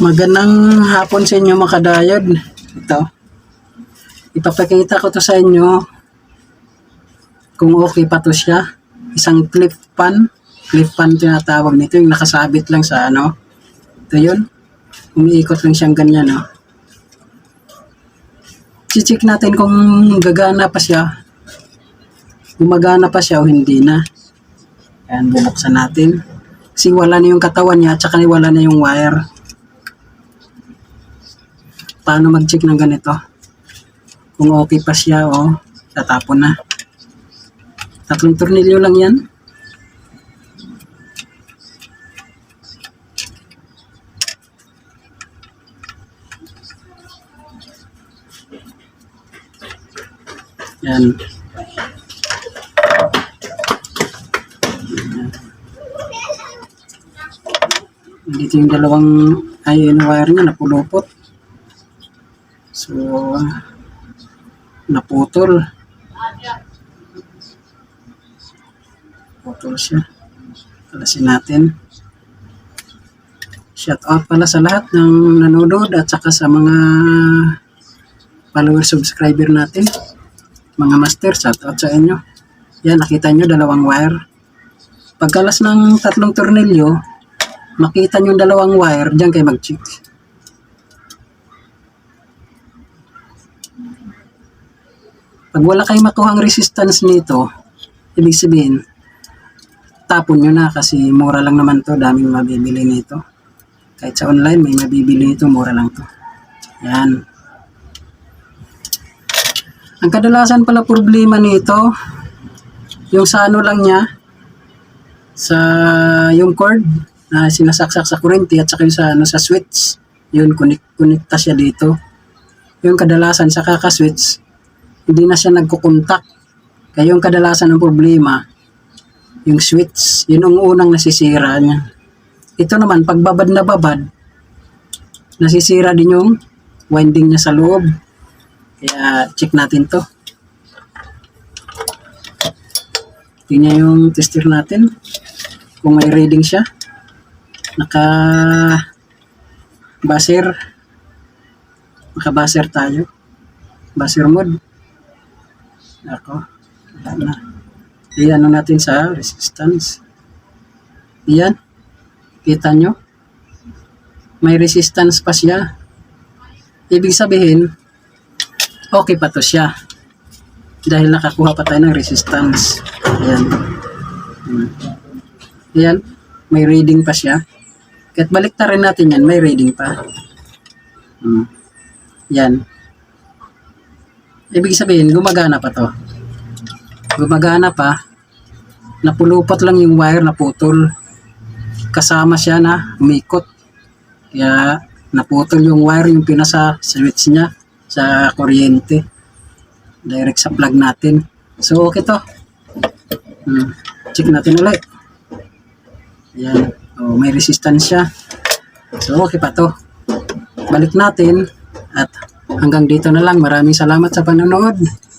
Magandang hapon sa inyo mga kadayod. Ito. Ipapakita ko to sa inyo kung okay pa to siya. Isang clip pan. Clip pan tinatawag nito. Yung nakasabit lang sa ano. Ito yun. Umiikot lang siyang ganyan. No? Check natin kung gagana pa siya. Gumagana pa siya o hindi na. Ayan, bubuksan natin. Kasi wala na yung katawan niya at saka wala na yung wire paano mag-check ng ganito. Kung okay pa siya o tatapon na. Tatlong tornilyo lang yan. Yan. Dito yung dalawang ay yung wire niya napulupot. So, naputol. Putol siya. Kalasin natin. Shout out pala sa lahat ng nanonood at saka sa mga follower subscriber natin. Mga master, shout out sa inyo. Yan, nakita nyo dalawang wire. Pagkalas ng tatlong tornilyo, makita nyo dalawang wire, dyan kayo mag-check. Pag wala kayong makuhang resistance nito, ibig sabihin, tapon nyo na kasi mura lang naman to, daming mabibili nito. Kahit sa online, may mabibili nito, mura lang to. Yan. Ang kadalasan pala problema nito, yung sa ano lang niya, sa yung cord na sinasaksak sa kurente at saka yung sa, ano, sa switch, yun, connect, connecta siya dito. Yung kadalasan sa kaka-switch, hindi na siya nagkukontak. Kaya yung kadalasan ng problema, yung switch, yun ang unang nasisira niya. Ito naman, pagbabad na babad, nasisira din yung winding niya sa loob. Kaya check natin to. Tingnan yung tester natin. Kung may reading siya. Naka baser. Naka baser tayo. Baser mode. Ako. Wala na. Iyan na natin sa resistance. Iyan. Kita nyo? May resistance pa siya. Ibig sabihin, okay pa to siya. Dahil nakakuha pa tayo ng resistance. Ayan. Ayan. May reading pa siya. Kahit balik rin natin yan, may reading pa. Hmm. Yan. Ibig sabihin, gumagana pa to. Gumagana pa. Napulupot lang yung wire, naputol. Kasama siya na umikot. Kaya naputol yung wire, yung pinasa switch niya sa kuryente. Direct sa plug natin. So, okay to. Hmm. Check natin ulit. Ayan. Oh, may resistance siya. So, okay pa to. Balik natin. At hanggang dito na lang. Maraming salamat sa panonood.